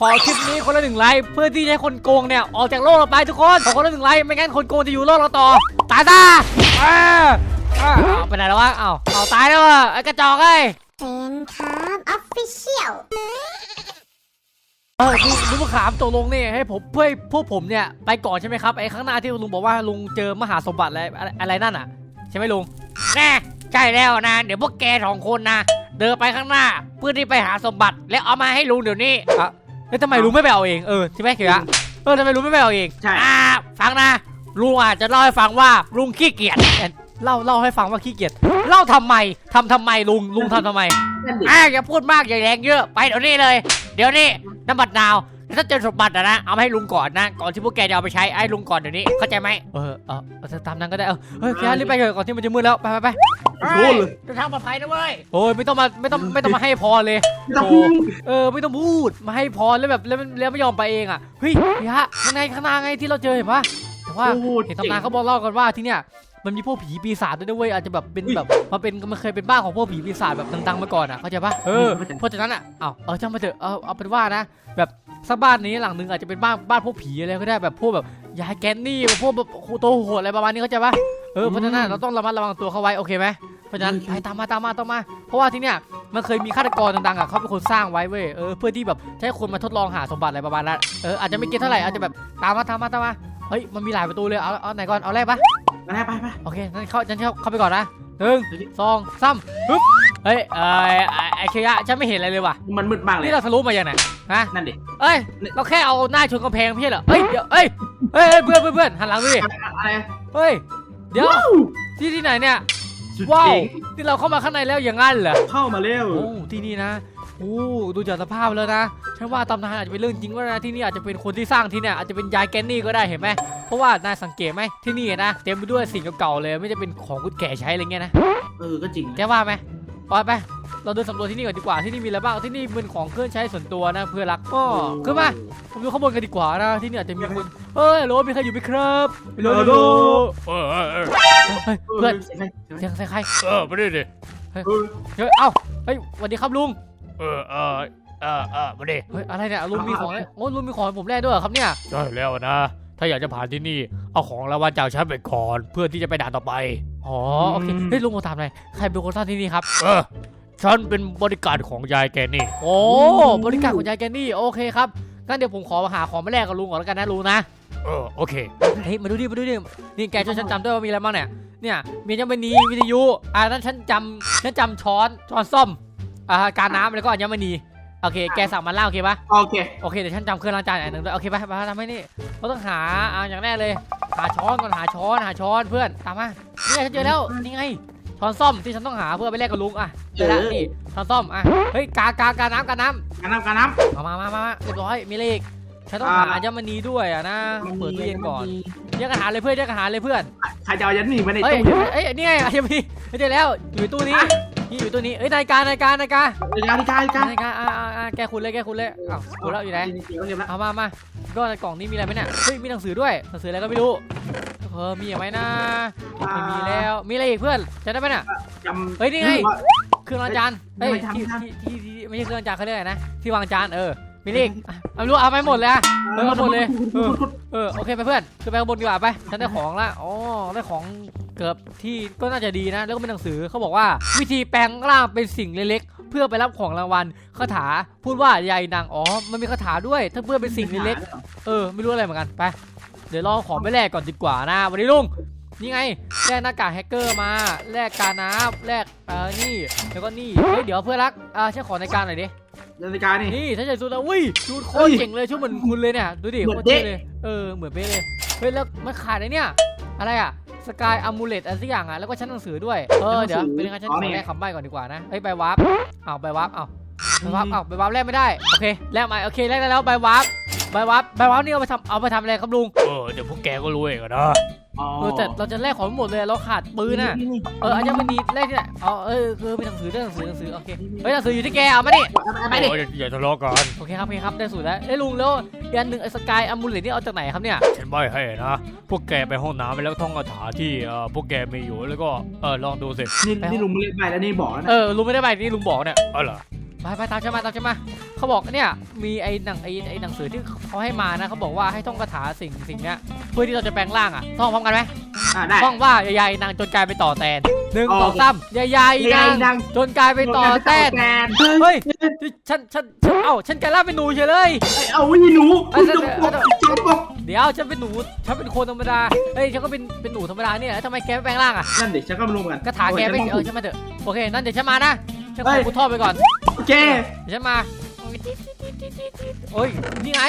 ขอคลิปนี้คนละหนึ่งไลค์เพื่อที่จะให้คนโกงเนี่ย ออกจากโลกเราไปทุกคนขอคนละหนึ่งไลค์ไม่งั้นคนโกงจะอยู่โลกเราต่อ ตายซะเออเออเอาไปไหนแล้ววะเอ้าเอาตายแล้วอะไอ้กระจอกไอ้ยเซนครับออฟฟิเชียลเออลุงลุงมะขามตกลงนี่ให้ผมเพื่อให้พวกผมเนี่ยไปก่อนใช่ไหมครับไอ้ข้างหน้าที่ลุงบอกว่าลุงเจอมหาสมบัติอะไรอะไรอะไรนั่นอะ ใช่ไหมลุงแน่ใช่แล้วนะ เดี๋ยวพวกแกสองคนนะเดินไปข้างหน้าเพื่อที่ไปหาสมบัติ แล้วเอามาให้ลุงเดี๋ยวนี้อะ แล้วทำไมลุงไม่ไปเอาเองเออใช่ไหมเขียะเออทำไมลุงไม่ไปเอาเองใช่ อ่าฟังนะลุงอาจจะเล่าให้ฟังว่าลุงขี้เกียจเอ่อเล่าเล่าให้ฟังว่าขี้เกียจเล่าทำไมทำทำไมลุงลุงทำทำไมนั่นดิอ่าอย่าพูดมากอย่าแรงเยอะไปเดี๋ยวนี้เลย เดี๋ยวนี้น้ำบัตรดาว ถ้าเจอสมบัติอะนะ เอามาให้ลุงก่อนนะ ก่อนที่พวกแกจะเอาไปใช้ไอ้ลุงก่อนเดี๋ยวนี้ เข้าใจไหมเออเออเออตามนั้นก็ได้ เออเฮ้ยแกรีบไปเถอะก่อนที่มันจะมืดแล้ว ไปไปไปโอ้โหเลยจะทางปลอดภัยนะเว้ย โอ้ยไม่ต้องมาไม่ต้องไม่ต้องมาให้พรเลยไม่ต้องพูดเออไม่ต้องพูด มาให้พรแล้วแบบแล้วแล้วไม่ยอมไปเองอะ เฮ้ยพี่ฮะข้างในข้างหน้าไงที่เราเจอเห็นปะแต่ว่าโอ้โหเห็นตำนานเขาบอกเล่ากันว่าที่เนี่ย มันมีพวกผีปีศาจด้วยนะเว้ยอาจจะแบบเป็นแบบมันเป็นมันเคยเป็นบ้านของพวกผีปีศาจแบบดังๆมาก่อนอะเข้าใจปะเออเพราะฉะนั้นอะเอาเอาช่างมาเถอะเอาเอาเป็นว่านะ แบบสักบ้านนี้หลังหนึงอาจจะเป็นบ้านบ้านพวกผีอะไรก็ได้แบบพวกแบบยายแกนนี่แบบพวกแบบโตโหดอะไรประมาณนี้เข้าใจปะเออเพราะฉะนั้นเราต้องระมัดระวังตัวเขาไว้โอเคไหมเพราะฉะนั้นไปตามมาตามมาตามมา เพราะว่าที่เนี่ยมันเคยมีฆาตกรดังๆอะเขาเป็นคนสร้างไว้เว้ยเออเพื่อที่แบบจะให้คนมาทดลองหาสมบัติอะไรประมาณนั้นเอออาจจะไม่เก็ตเท่าไหร่อาจจะแบบตามมาตามมาตามมาเฮ้ยมันมีหลายประตูเลยเอาเอาไหนก่อนเอาแรกปะ ไปไปไป โอเคงั้นเข้าฉันเข้าเข้าไปก่อนนะหนึ่งสองสามปึ๊บเฮ้ยเออไอ้ไอ้เคยะฉันไม่เห็นอะไรเลยว่ะมันมืดมากเลย นี่เราทะลุมาอย่างไหนฮะนั่นดิ เอ้ยเราแค่เอาหน้าชนกำแพงไม่ใช่เหรอเฮ้ยเดี๋ยวเอ้ยเฮ้ยเฮ้ยเพื่อนเพื่อนเพื่อนหันหลังดูดิอะไรเฮ้ยเดี๋ยวว้าวที่ที่ไหนเนี่ยสุดว้าวเจ๋งที่เราเข้ามาข้างในแล้วอย่างงั้นเหรอเข้ามาเร็วโอ้ที่นี่นะ โอ้ดูจากสภาพแล้วนะฉันว่าตำนานอาจจะเป็นเรื่องจริงก็ได้นะที่นี่อาจจะเป็นคนที่สร้างที่เนี่ยอาจจะเป็นยายแกนนี่ก็ได้เห็นไหมเพราะว่านายสังเกตไหมที่นี่นะเต็มไปด้วยสิ่งเก่าๆเลย ไม่จะเป็นของคุณแก่ใช้อะไรเงี้ยนะเออก็จริงแกว่าไหมไปไปเราเดินสำรวจที่นี่ก่อนดีกว่าที่นี่มีอะไรบ้างที่นี่เป็นของเครื่องใช้ส่วนตัวนะเพื่อนรักก็ขึ้นมาผมดูข้างบนกันดีกว่านะที่นี่อาจจะมีคนเอ้ยโหลมีใครอยู่ไหมครับโหลโหลเออเออเออเฮ้ยเพื่อนเสียงใครเสียงเสียงใครเออไม่ได้ดิเออเฮ้ยเอ้าเฮ้ยสวัสดีครับลุง เออเออเออเออไม่ได้เฮ้ยอะไรเนี่ยลุงมีของอะไรโอ้ลุงมีของให้ผมแลกด้วยเหรอครับเนี่ยใช่แล้วนะ ถ้าอยากจะผ่านที่นี่ เอาของรางวัลจากฉันไปก่อนเพื่อที่จะไปด่านต่อไป อ๋อโอเคเฮ้ยลุงมาถามหน่อยใครเป็นคนสร้างที่นี่ครับ เออฉันเป็นบริการของยายแกนี่ โอ้บริการของยายแกนี่โอเคครับงั้นเดี๋ยวผมขอหาของมาแลกกับลุงก่อนแล้วกันนะลุงนะ เออโอเคเฮ้ยมาดูดิมาดูดินี่แกช่วยฉันจำด้วยว่ามีอะไรบ้างเนี่ยเนี่ยมียังไม่นีวิทยุอ่านั่นฉันจำฉันจำช้อนช้อนส้ม อ่าการน้ำแล้วก็อัญมณีโอเค แกสั่งมาล่าโอเคปะโอเคโอเคเดี๋ยวฉันจำเครื่องล้างจานอย่างหนึ่งด้วยโอเคไปไปทำให้นี่เราต้องหาอ่าอย่างแรกเลย หาช้อนก่อนหาช้อนหาช้อนเพื่อนตามมานี่ไงฉันเจอแล้วนี่ไงช้อนส้มที่ฉันต้องหาเพื่อไปแลกกับลุงอะเจอแล้วนี่ช้อนส้มอะเฮ้ยกากากาน้ำกาน้ำการน้ำการน้มามามามามาเรียบร้อยมีเลขฉันต้องหาอัญมณีด้วยอะนะำเปิดตู้เย็นก่อนแยกกันหาเลยเพื่อนแยกกันหาเลยเพื่อนใครจะเอายันหนีมาในเฮ้ยตู้เอ้ยนี่ไงอัญมณีเจอแล้วอยู่ตู้นี้ นี่อยู่ตู้นี้เอ้ยนาฬิกานาฬิกานาฬิกานาฬิกานาฬิกานาฬิกานาฬิกาอ่าอ่าอ่าแกคุณเลยแกคุณเลยอ้าวคุณแล้วอยู่ไหนเดี๋ยวเดี๋ยวนะเอามามาก็ในกล่องนี้มีอะไรไหมเนี่ยเฮ้ยมีหนังสือด้วยหนังสืออะไรก็ไม่รู้เออมีอะไรนะไม่มีแล้วมีอะไรอีกเพื่อนจะได้ไหมเนี่ยจำเฮ้ยนี่ไงว่าเครื่องล้างจานเฮ้ยไม่ทำที่ไม่ทำที่ที่ที่ไม่ใช่เครื่องล้างจานเขาเรียกอะไรนะที่วางจานเออมีเลขอะเอาไม่รู้เอาไปหมดเลยอะเออเอาหมดเลยเออเออโอเคไปเพื่อนขึ้นไปข้างบนดีกว่าไปฉันได้ของละอ๋อได้ของ เกือบที่ก็น่าจะดีนะ แล้วก็เป็นหนังสือเขาบอกว่า วิธีแปลงร่างเป็นสิ่งเล็กๆ เพื่อไปรับของรางวัลคาถาพูดว่ายายนางอ๋อมันมีคาถาด้วย ถ้าเพื่อเป็นสิ่งเล็กๆเออไม่รู้อะไรเหมือนกันไปเดี๋ยวลองของไปแลกก่อนดีกว่านะวันนี้ลุงนี่ไงแลกหน้ากากแฮกเกอร์มาแลกการน้ำแลกเอ่อนี่แล้วก็นี่เฮ้ยเดี๋ยวเพื่อนรักอ่าฉันขอในการหน่อยดินาฬิกานี่นี่ฉันใส่ชุดแล้วอุ้ยชุดโคเฮ้ตรยเจ๋งเลยชุดเหมือนคุณเลยเนี่ยดูดิเหมืโคอนตรเท่เด๊ะเลยเออเหมือนเป๊ะเลยเฮ้ยแล้วมันขาดไอ้เนี่ยอะไรอะ สกายอะมูเลตอะไรสักอย่างอะแล้วก็ชั้นหนังสือด้วย เออเดี๋ยวเป็นยังไงฉันขอแลกคำใบ้ก่อนดีกว่านะเฮ้ยใบวาร์ปเอาใบวาร์ปเอาใบวาร์ปเอาใบวาร์ปแลกไม่ได้โอเคแลกใหม่โอเคแลกได้แล้วใบวาร์ปใบวาร์ปใบวาร์ปนี่เอาไปทำเอาไปทำอะไรครับลุงเออเดี๋ยวพวกแกก็รู้เองอะนะอ๋อ เออแต่เราจะแลกของหมดเลยเราขาดปืนอะเอออัญมณีแรกที่ไหนอ๋อเออคือมีหนังสือด้วยหนังสือหนังสือโอเคเฮ้ยหนังสืออยู่ที่แกเอามาดิไปดิโอ้ยอย่าอย่าทะเลาะกันโอเคครับโอเคครับได้สูตรแล้วเอ้ยลุงแล้วอีกอันหนึ่งไอ้สกายอะมูเลตนี่เอาจากไหนครับเนี่ยฉันไม่ให้นะพวกแกไปห้องน้ำไปแล้วท่องคาถาที่เอ่อพวกแกมีอยู่แล้วก็เออลองดูสินี่นี่ลุงไม่เล่นไปแล้วนี่บอกนะเออลุงไม่ได้ไปนี่ลุงบอกเนี่ยเออเหรอ ไปไปตามฉันมาตามฉันมาเขาบอกเนี่ยมีไอ้หนังไอ้ไอ้หนังสือที่เขาให้มานะเขาบอกว่าให้ท่องคาถาสิ่งสิ่งเนี้ยเพื่อที่เราจะแปลงร่างอะท่องพร้อมกันไหมอ่าได้ ท่องว่าใหญ่ๆนางจนกลายเป็นต่อแตนหนึ่งโอเคสองสามใหญ่ใหญ่ๆนางนางจนกลายเป็นต่อแตนนเฮ้ยฉันฉันฉันเอ้าฉันกลายร่างเป็นหนูเฉยเลย เอาวิหนูเอ้คุยณเดี๋จะยวบอกเดี๋ยวจะบอกเดี๋ยวฉันเป็นหนูฉันเป็นคนธรรมดาเฮ้ยฉันก็เป็นเป็นหนูธรรมดาเนี่ยแล้วทำไมแกไม่แปลงร่างอะนั่นเด็กฉันก็มาลงกันกระถาแกไม่เออฉันมาเถอะโอเคนั่นเดี๋ยวฉันมานะฉันขเฮ้อยกูทอดไปก่อนโอ เคเดี๋ยวฉันมาโอ้ยนี่ไง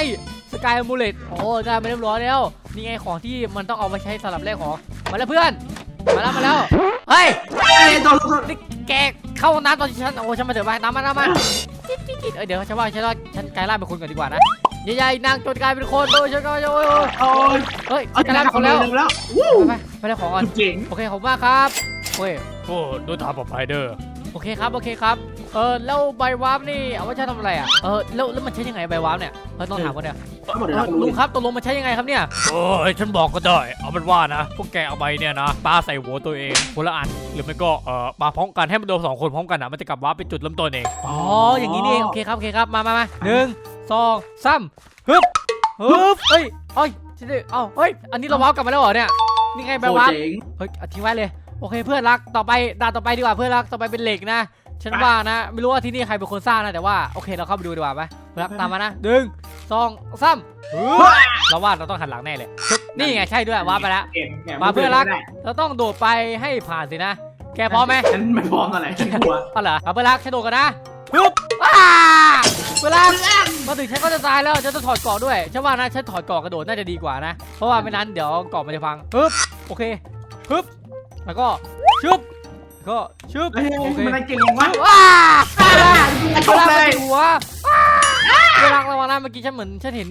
สกายมูเลตโอ้ได้มาเรียบร้อยแล้วนี่ไงของที่มันต้องเอาไปใช้สำหรับแลกของมาแล้วเพื่อนมาแล้วมาแล้วเฮ้ยเอ้ยโดนโดนนี่แกเข้าห้องน้ำตอนที่ฉันโอ้ฉันมาเถอะไปตามมาตามมาเอ้ยเดี๋ยวฉันว่าฉันว่าฉันกลายร่างเป็นคนก่อนดีกว่านะใหญ่ๆนางจนกลายเป็นคนโอ้ยฉันก็โอ้ยโอ้ยโอ้ยเฮ้ยเอาฉันกลายเป็นคนแล้วแล้ววู้ไปไปไปได้ของก่อนเจ๋งโอเคขอบคุณมากครับโอ้ยโอ้ดูทางปลอดภัยเด้อโอเคครับโอเคครับ เออแล้วใบวาร์ปนี่เอาไว้ใช้ทำอะไรอะเออแล้วแล้วมันใช้ยังไงใบวาร์ปเนี่ยเออต้องถามก่อนเนี่ยทั้งหมดเลเอยอลุงครับตกลงมันใช้ยังไงครับเนี่ยโอ้ยฉันบอกก็ได้เอาเป็นว่านะพวกแกเอาไปเนี่ยนะปาใส่หัวตัวเองคนละอันหรือไม่ก็เอ่อปาพร้อมกันให้มันโดนสองคนพร้อมกันอะมันจะกลับว้าร์ปเป็นจุดเริ่มต้นเองอ๋ออย่างนี้นี่เองโอเคครับโอเคครับมามามาหนึ่งสองสามฮึบฮึบเฮ้ยเอ้ยชิดิเอ้าเฮ้ยอันนี้เราวาร์ปกลับมาแล้วเหรอเนี่ยนี่ไงใบโอ้วาร์ปเจ๋งเฮ้ยเอาทิ้งไว้เลยโอเคเพื่อนรักต่อไปด่านต่อไปดีกว่าเพื่อนรักต่อไปเป็นเหล็กนะ ฉันว่านะ ไม่รู้ว่าที่นี่ใครเป็นคนสร้างนะแต่ว่าโอเคเราเข้าไปดูดีกว่าไหมเพื่อนรักตามมานะหนึ่งสองสามฮึบเราว่าเราต้องหันหลังแน่เลยชึบนี่ไงใช่ด้วยวาร์ปไปแล้วเก่งแกมาเพื่อนรัก เราต้องโดดไปให้ผ่านสินะ แกพร้อมไหมฉันไม่พร้อมอะไรฉันกลัวเอาเหรอเอาเพื่อนรักฉันโดดกันนะฮึบอ้าเพื่อนรักมาถึงฉันก็จะตายแล้วฉันต้องถอดเกราะด้วยฉันว่านะฉันถอดเกราะกระโดดน่าจะดีกว่านะ เพราะว่าไม่นั้นเดี๋ยวเกราะมันจะพังฮึบโอเคฮึบแล้วก็ชึบแล้ว ก็ชึบเฮ้ยโอเคมันเก่งยังวะว้าชกเลยหัวเวลาระวังนะเมื่อกี้ฉันเหมือนฉันเห็น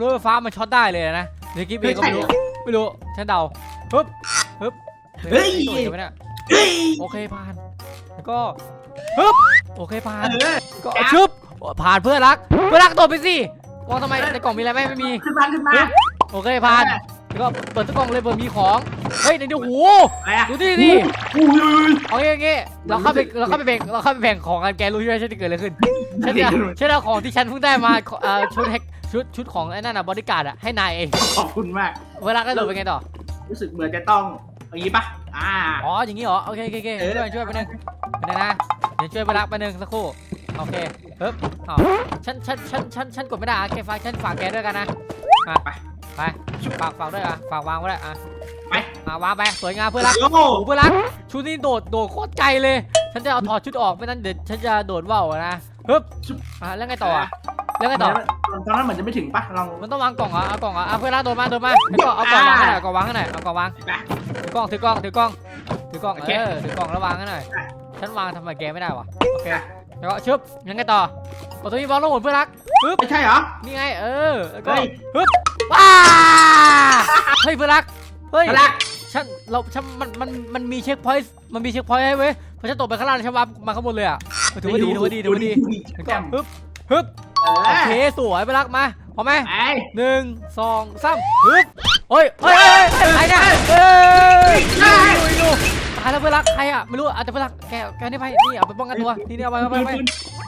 รถไฟฟ้ามันช็อตได้เลยนะเดี๋ยวกี้เบรกก็ไม่รู้ไม่รู้ฉันเดาฮึบฮึบเฮ้ยตัวเดียวไหมเนี่ยเฮ้ยโอเคผ่านแล้วก็ฮึบโอเคผ่านเออก็ชึบผ่านเพื่อนรักเพื่อนรักโดดไปสิมองทำไมในกล่องมีอะไรไหมไม่มีขึ้นมาขึ้นมาโอเคผ่าน แล้วก็เปิดตู้กล่องเลยเปิดมีของ เฮ้ยเดี๋ยวดูหูอะไรอะดูดิดิอุ้ยเอางี้อย่างงี้เราเข้าไปเราเข้าไปแบ่งเราเข้าไปแบ่งของกันแกรู้ใช่ไหมฉันจะเกิดอะไรขึ้นฉันจะฉันเอาของที่ฉันเพิ่งได้มาเอ่อชุดแฮกชุดชุดของไอ้นั่นน่ะบริการดอะให้นายเองขอบคุณมาก เวลาก็โดดเป็นไงต่อ รู้สึกเหมือนจะต้องอย่างนี้ปะอ่าอ๋ออย่างงี้เหรอโอเคโอเคโอเคเออช่วยช่วยไปหนึ่งไปหนึ่งนะเดี๋ยวช่วยไปรักไปหนึ่งสักครู่โอเคปึ๊บอ๋อฉันฉันฉันฉันฉันกดไม่ได้อะแกฝากฉันฝากแกด้วยกันนะอะไป ไปฝากฝากด้วยอะฝากวางไว้ด้วยอะไปอะวางไปสวยงามเพื่อนรักโอ้โอ้โหเพื่อนรักชุดนี้โดดโดดโคตรไกลเลย ฉันจะเอาถอดชุดออกไม่นั้นเดี๋ยวฉันจะโดดว่าวนะฮึบอะแล้วไงต่ออะแล้วไงต่อตอนนั้นเหมือนจะไม่ถึงปะลองมันต้องวางกล่องเหรอะเอากล่องเหรอะเอาเพื่อนรักโดดมาโดดมาแล้วก็เอากล่องวางให้หน่อยเอากล่องวางให้หน่อยเอากล่องวางไปถือกล้องถือกล้องถือกล้องถือกล้องโอเอเคอถือกล้องแล้ววางให้หน่อยได้ฉันวางทำไมแกไม่ได้วะโอเคแล้วก็ชึบยังไงต่อกดตัวนี้บอลลงหมดเพื่อนรักปึ๊บไม่ใช่เหรอนี่ไงเออแล้วก็เฮ้ยปึ๊บ ว้าเฮ้ยเพื่อนรักเฮ้ยนั่นแหละฉันเราฉันมันมันมันมีเช็คพอยต์มันมีเช็คพอยต์ให้เว้ยพอฉันตกไปข้างล่างฉันวาร์ปมาข้างบนเลยอะเออถือว่าดีถือว่าดีถือว่าดีแล้วก็ปึ๊บปึ๊บเอโออเคสวยไปรักมาพร้อมไหมไอ้หนึ่งสองสามปึ๊บเฮ้ยเฮ้ยเฮ้ยเฮ้ยใครเนี่ยเฮ้ยดูดูตายแล้วเพื่อนรักใครอะไม่รู้อาจจะเพื่อนรักแกแกนี่ไปนี่เอาไปป้องกันตัวนี่นี่เอาไปไปไป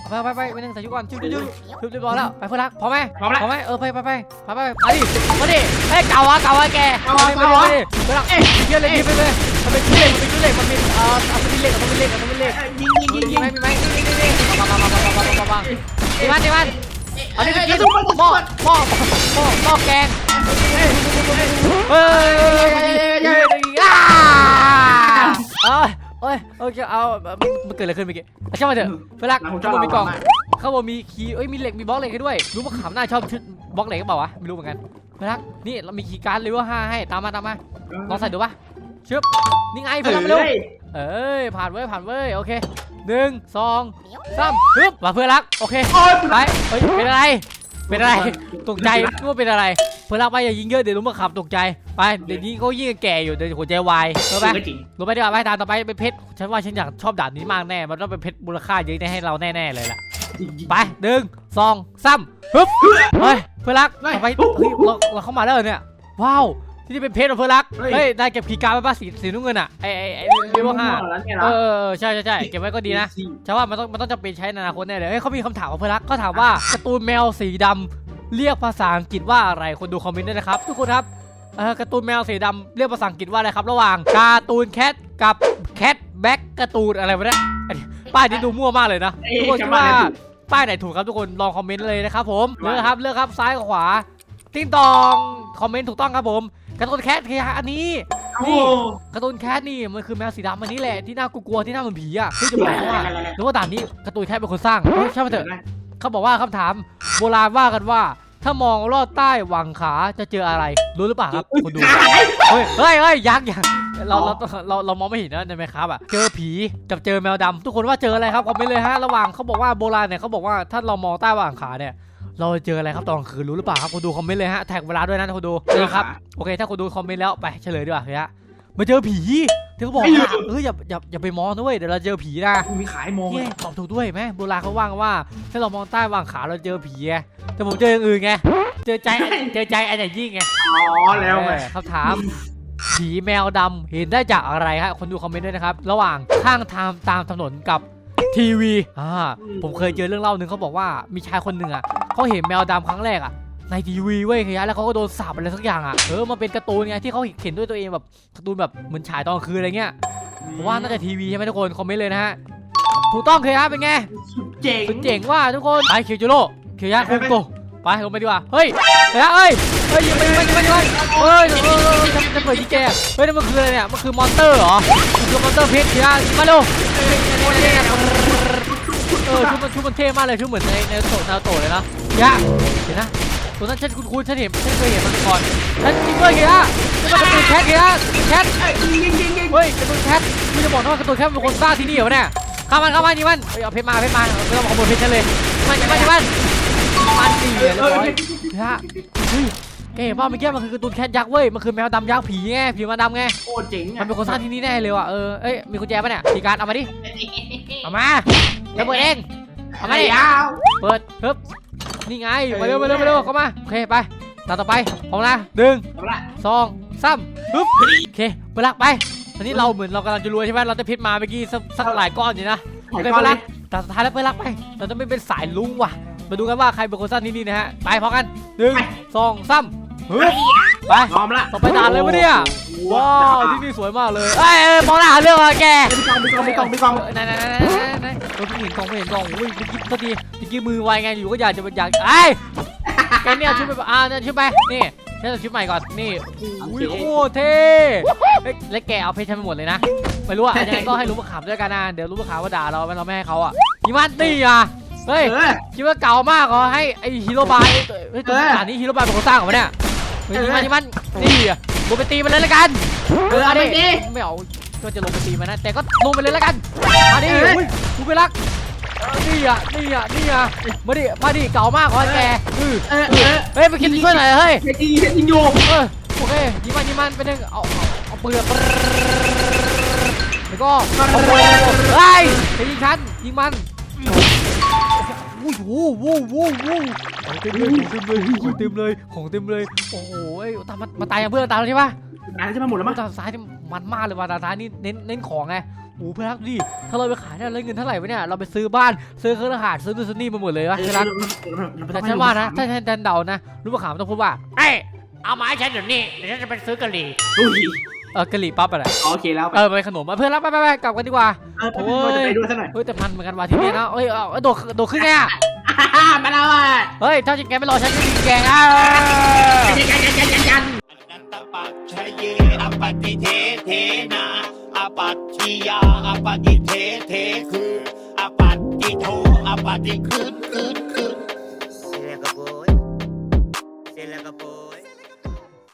ไปไปไปไปหนึ่งใส่ชุดก่อนชุดชุดชุดชุดเรียบร้อยแล้วไปเพื่อนรักพร้อมไหมพร้อมแล้วพร้อมไหมเออไปไปไปไปไปไปดิมาดิเฮ้ยเก่าอะเก่าอะแกเก่าอะมาดิเก่าอะมาดิเพื่อนรักเยอะเลยเยอะไปเลยมันเป็นชุดเหล็กมันเป็นชุดเหล็กมันเป็นเอ่อมันเป็นเหล็กมันเป็นเหล็กมันเป็นเหล็กยิงยิงยิงมียิงไหมมีไหมนี่นี่นี่มามามามามามามาดีมันดีมันอันนี้เอ้จะยกินทุกคนหม้อหม้อหม้อหม้อแกงเฮ้ยอ้าเอ้ยเอ้ยโอเคเอามันเกิดอะไรขึ้นเมื่อกี้ช่างมันเถอะเพื่อนรักหลังผมข้างบนมีกล่องมาข้างบนมีคีย์เอ้ยมีเหล็กมีบล็อกเหล็กให้ด้วย รู้ว่าขำหน้าชอบชุดบล็อกเหล็กก็เปล่าวะไม่รู้เหมือนกันเพื่อนรักนี่เรามีคีย์การ์ดเลเวลห้าให้ตามมาตามมาลองใส่ดูปะชึบนี่ไงเอเพื่อนรักเร็ว้ยเอ้ยผ่านเว้ยผ่านเว้ยโอเคหนึ่งสองสามฮึบมาเพื่อนรักโอเคโอ้ยไปเฮ้ยเป็นอะไร เป็นอะไรตกใจนึกว่าเป็นอะไรเพื่อนรักไปอย่ายิงเยอะเดี๋ยวรู้มาขับตกใจไปเดี๋ยวนี้เขายิ่งแก่อยู่เดี๋ยวหัวใจวายรู้ไหมจริงรู้ไหมดีกว่าไปตามต่อไปเป็นเพชรฉันว่าฉันอยากชอบด่านนี้มากแน่มันต้องเป็นเพชรมูลค่าเยอะแน่ให้เราแน่ๆเลยล่ะจริงไปหนึ่งสองสามฮึบเฮ้ยเพื่อนรักต่อไปเฮ้ยเราเราเข้ามาแล้วเหรอเนี่ยว้าว ที่เป็นเพชรของเพื่อนรักเฮ้ย เฮ้ยได้เก็บคีย์การ์ดไว้ป่ะสีสีน้ำเงินอะไอไอไอเลเวลห้าแล้วเนี่ยเอนะอเออเออใช่ใช่ใช่เก็บไว้ก็ดีนะใช่ว่ามันต้องมันต้องจำเป็นใช้ในอนาคตแน่เลยเฮ้ยเขามีคำถามของเพื่อนรักก็ถามว่าการ์ตูนแมวสีดำเรียกภาษาอังกฤษว่าอะไรคนดูคอมเมนต์ด้วยนะครับทุกคนครับเออการ์ตูนแมวสีดำเรียกภาษาอังกฤษว่าอะไรครับระหว่างการ์ตูนแคทกับแคทแบ็กการ์ตูนอะไรวะเนี่ยอันนี้ป้ายนี้ดูมั่วมากเลยนะเอ้ยทุกคนคิดจะว่าว่าอะไรถูกป้ายไหนถูกครับทุกคนลองคอมเมนต์เลยนะครับผมว่าเลือกครับเลือกครับซ้ายกับขวาติ้งตองคอมเมนต์ถูกต้องครับผม การ์ตูนแคทคืออันนี้โอ้นี่การ์ตูนแคทนี่มันคือแมวสีดำอันนี้แหละที่น่ากลัวๆที่น่าเหมือนผีอะที่จะบอกว่าหรือว่าด่านนี้การ์ตูนแคทเป็นคนสร้างเฮ้ยใช่ไหมเถอะเขาบอกว่าคำถาม โบราณว่ากันว่า ถ้ามองลอดใต้หวังขาจะเจออะไรรู้หรือเปล่าครับคุณดูเฮ้ยเฮ้ยเฮ้ยยักษ์ยักษ์เราเราเราเรามองไม่เห็นนะในไหมครับอะเจอผีกับเจอแมวดำทุกคนว่าเจออะไรครับคอมเมนต์เลยฮะระหว่างเขาบอกว่าโบราณเนี่ยเขาบอกว่าถ้าเรามองใต้หวังขาเนี่ย เราจะเจออะไรครับตอนกลางคืนรู้หรือเปล่าครับคุณดูคอมเมนต์เลยฮะแท็กเวลาด้วยนะคุณดูนะครับโอเค ถ้าคุณดูคอมเมนต์แล้วไปเฉลยดีกว่าเฮ้ยฮะมาเจอผีที่เขาบอกว่าเอออย่าอย่าอย่าไปมองนะเว้ยเดี๋ยวเราเจอผีนะมีขายโมงเนี่ยตอบถูกด้วยไหมโบราณเขาว่ากันว่าถ้าเรามองใต้วางขาเราเจอผีไงแต่ผมเจออย่างอื่นไงเจอใจเจอใจอันไหนยิ่งไงอ๋อแล้วไงเออคำถามผีแมวดำเห็นได้จากอะไรฮะคนดูคอมเมนต์ด้วยนะครับ ระหว่างข้างทางตามถนนกับ ทีวีอ่าผมเคยเจอเรื่องเล่าหนึ่งเขาบอกว่ามีชายคนหนึ่งอะเขาเห็นแมวดำครั้งแรกอะในทีวีเว้ยขยะแล้วเขาก็โดนสาปอะไรสักอย่างอะเออมันเป็นการ์ตูนไงที่เขาเห็นด้วยตัวเองแบบการ์ตูนแบบเหมือนฉายตอนกลางคืนอะไรเงี้ยผมว่าน่าจะทีวีใช่ไหมทุกคนคอมเมนต์เลยนะฮะถูกต้องเคยฮะเป็นไงสุดเจ๋งสุดเจ๋งว่าทุกคนไปคิวจูโร่คิวยะคุงโก ไปลงไปดีกว่า เฮ้ยเฮ้ยเฮ้ยเฮ้ยยิงไปยิงไปยิงไปไปเฮ้ยเออเออจะเปิดยิงแกเฮ้ยนั่มันคืออะไรเนี่ย มันคือมอนเตอร์เหรอ มันคือมอนเตอร์เพิษคิวยะมาเร็วเออชุดมันชุดมันเท่มากเลยชุดเหมือนในในโตนาโตเลยนะยะเห็นนะตัวนั้นฉันคุ้นๆฉันเห็นฉันเคยเห็นมันก่อนฉันจริงด้วยคิวยะนี่มันกาตูนแคทคิวยแคทเอ้ยเฮ้ยตูนแคทไม่จะบอกนะว่ากร์ตูนแคทเป็นคนสร้างที่นี่เหรอเนี่ยข้ามันข้ามันนี่มันเฮ้ยเอาเพชรมาเพชรมาไม่ต้องมาขโมยเพชรฉันเลยมันมันมัน มันดีเลยเรียบร้อยฮะเฮ้ยแกเห็นป่ะเมื่อกี้มันคือการ์ตูนแคทยักษ์เว้ย มันคือแมวดำยักษ์ผีไง ผีมาดำไง โอ้เจ๋งมัอะนเป็นคนสร้างที่นี่แน่เลยว่ะ เออ เอ้ย มีกุญแจป่ะเนี่ยทีการเอามาดิ เอามาแล้วเปิดเอง เอามาดิ ยาว เปิดเฮึบนี่ไง มาเร็วมาเร็วมาเร็วเข้ามา โอเค ไปตามต่อไปพร้อมนะหนึ่งเอาละ สองสามปึ๊บโอเคไปลักไปตอนนี้เราเหมือนเรากำลังจะรวยใช่ไหมเราจะพิษมาเมื่อกี้สักสักหลายก้อนอยู่นะถ่ายไปก้อนเลยกแต่สุดท้ายแล้วไปลักไป เราจะไม่เป็นสายลุงว่ะ มาดูกันว่าใครเป็นคนสร้างที่นี่นะฮะ ไปพร้อมกันหนึ่งสองสามฮึบไปพร้อมละต่อไปด่านเลยวะเนี่ย ว้าว้าววที่นี่สวยมากเลยเอ้ยเอ้ยมองหน้าหาเรื่องอะไรแกมีกล่องมีกล่องมีกล่องมีกล่องเออไหนไหนไหนไหนไหนเออเพิ่งเห็นกล่องไม่เห็นกล่องอุ้ยเมื่อกี้โทษทีเมื่อกี้มือไวไงอยู่ก็อยากจะอยากไอ้ยแกเนี่ยชุดไปอ่าเนี่ยชุดไป นี่ฉันเอาชุดใหม่ก่อน นี่อุ้ยโคตรเท่เฮ้ยแล้วแกเอาเพชรฉันไปหมดเลยนะ ไม่รู้อะยังไงก็ให้รู้มาขำด้วยกันนะ เดี๋ยวรู้มาขำว่าด่าเราเราไม่ให้เขาอะนี่มันนี่อะ เฮ้ย เออ คิดว่าเก่ามากเหรอให้ไอฮีโร่บายเฮ้ยตัวเออด่านนี้ฮีโร่บายเป็นคนสร้างเหรอวะเนี่ยเฮ้ยนี่มันนี่มันนี่อะลงไปตีมันเลยละกันเออเอาไปดิไม่เอาก็จะลงไปตีมันนะแต่ก็ลงไปเลยละกันมาดิเออ อุ้ยกูไปรักเออนี่อะนี่อะนี่อะมาดิมาดิเก่ามากขอให้แกเออเออเออเฮ้ยไปคิดช่วยหน่อยเฮ้ยเฮ็ดยิงเฮ็ดยิงโยมเออโอเคยิงมันยิงมันไปหนึ่งเอาเอาเอาปืนปรแล้วก็เอาปืนเฮ้ยไปยิงฉันยิงมัน โอ้โหโว้โหโว้ของเต็มเลยของเต็มเลยของเต็มเลยของเต็มเลย โอ้โหเอ้ตามมาตายอย่างเพื่อนตามแล้วใช่ปะงานจะมาหมดแล้วมั้งตาซ้ายนี่มันมากเลยว่ะตาซ้ายนี่เน้นเน้นของไงโอ้เพื่อนรักดิถ้าเราไปขายได้เราเงินเท่าไหร่วะเนี่ยเราไปซื้อบ้านซื้อเครื่องอาหารซื้อนู่นซื้อนี่มาหมดเลยวะเพื่อนรักแต่ฉันว่านะถ้าฉันเดานะรู้ป่ะขามต้องพูดว่าเอ้ยเอามาให้ฉันเดี๋ยวนี้เดี๋ยวฉันจะไปซื้อกะหรี่ เออกะหรี่ปั๊บอะไรโอเคแล้วไปเออไปขนมมาเพื่อนรักไปไปไปกลับกันดีกว่าเออไปด้วยจะไปด้วยซะหน่อยเฮ้ยแต่มันเหมือนกันว่ะที่นี่นะเฮ้ยเอาเอาโดดโดดขึ้นไงอะมาแล้วอะเฮ้ยถ้าแกไม่รอฉันจะยิงแกอะยันยันยันยันยันนันตปัจชยเยอปฏิเทเทนาอปัตติยาอปฏิเทเทคืออปัตติโทอปฏิคือ